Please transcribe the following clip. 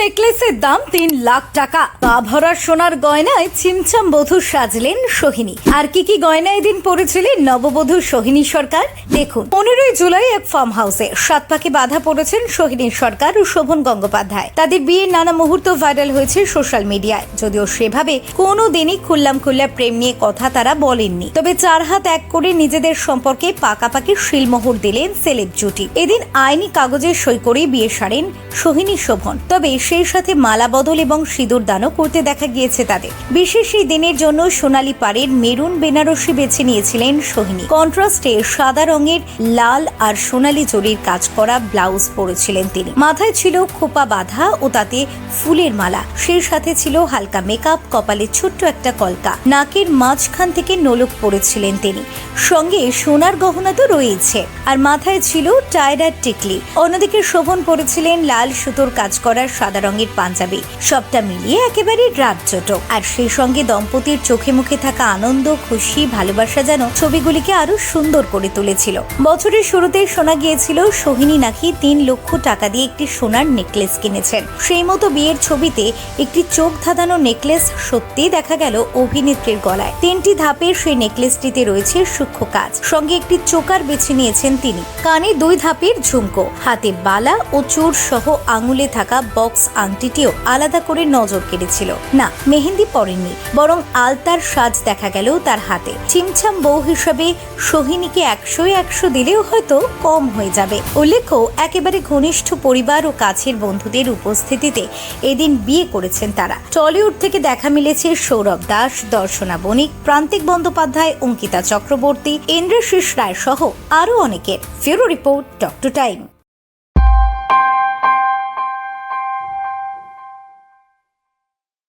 নেকলেসের দাম তিন লাখ টাকা। পা ভরা সোনার গয়নায় চিমচাম বধূ সাজলেন সোহিনী। আর কি কি গয়না এদিন পড়েছিলেন নববধূ সোহিনী সরকার? দেখুন, পনেরোই জুলাই এক ফার্ম হাউসে সাত পাকে বাধা পড়েছেন সোহিনী সরকার ও শোভন গঙ্গোপাধ্যায়। তাদের বিয়ের নানা মুহূর্ত ভাইরাল হয়েছে সোশ্যাল মিডিয়ায়। যদিও সেভাবে কোনো দিনই খুল্লাম খুল্লা প্রেম নিয়ে কথা তারা বলেননি। তবে চার হাত এক করে নিজেদের সম্পর্কে পাকাপাকি শিলমোহর দিলেন সেলেব জুটি। এদিন আইনি কাগজে সই করে বিয়ে সারেন সোহিনী শোভন। তবে সেই সাথে মালা বদল এবং সিঁদুর দানও করতে দেখা গিয়েছে তাদের। বিশেষ এই দিনের জন্য সোনালী পাড়ের মেরুন বেনারসি বেছে নিয়েছিলেন সোহিনী। কন্ট্রাস্টে সাদা রঙের, লাল আর সোনালী জরির কাজ করা ব্লাউজ পরেছিলেন তিনি। মাথায় ছিল খোপা বাঁধা ও তাতে ফুলের মালা। সেই সাথে ছিল হালকা মেকআপ, কপালে ছোট্ট একটা কলকা। নাকের মাঝখান থেকে নোলক পরেছিলেন তিনি। সঙ্গে সোনার গহনা তো রয়েছে আর মাথায় ছিল টায়রার টিকলি। অন্যদিকে শোভন পরেছিলেন লাল সুতোর কাজ করার সাদা রঙের পাঞ্জাবি। সবটা মিলিয়ে একেবারে রাজ্যটো আর সেই সঙ্গে দম্পতির চোখে মুখে থাকা আনন্দ, খুশি, ভালোবাসা যেন ছবিগুলিকে আরও সুন্দর করে তুলেছিল। বছরের শুরুতে শোনা গিয়েছিল, সোহিনী নাকি তিন লক্ষ টাকা দিয়ে একটি সোনার নেকলেস কিনেছেন। সেই মতো বিয়ের ছবিতে একটি চোখ ধাঁধানো নেকলেস সত্যি দেখা গেল অভিনেত্রীর গলায়। তিনটি ধাপের সেই নেকলেসটিতে রয়েছে সূক্ষ্ম কাজ। সঙ্গে একটি চোকার বেছে নিয়েছেন তিনি। কানে দুই ধাপের ঝুমকো। হাতে বালা ও চোর সহ আঙুলে থাকা বক্স আংটিটিও আলাদা করে নজর কেড়েছিল। না, মেহেন্দি পরেননি, বরং আলতার সাজ দেখা গেল তার হাতে। চিমছাম বউ হিসাবে সোহিনীকে একশো একশো দিলেও হয়তো কম হয়ে যাবে। উল্লেখ্য, একেবারে ঘনিষ্ঠ পরিবার ও কাছের বন্ধুদের উপস্থিতিতে এদিন বিয়ে করেছেন তারা। টলিউড থেকে দেখা মিলেছে সৌরভ দাস, দর্শনা বণিক, প্রান্তিক বন্দ্যোপাধ্যায়, অঙ্কিতা চক্রবর্তী ইন্দ্রশিস রায় সহ আরও অনেকের। ফেরো রিপোর্ট, ডক্টর টাইম।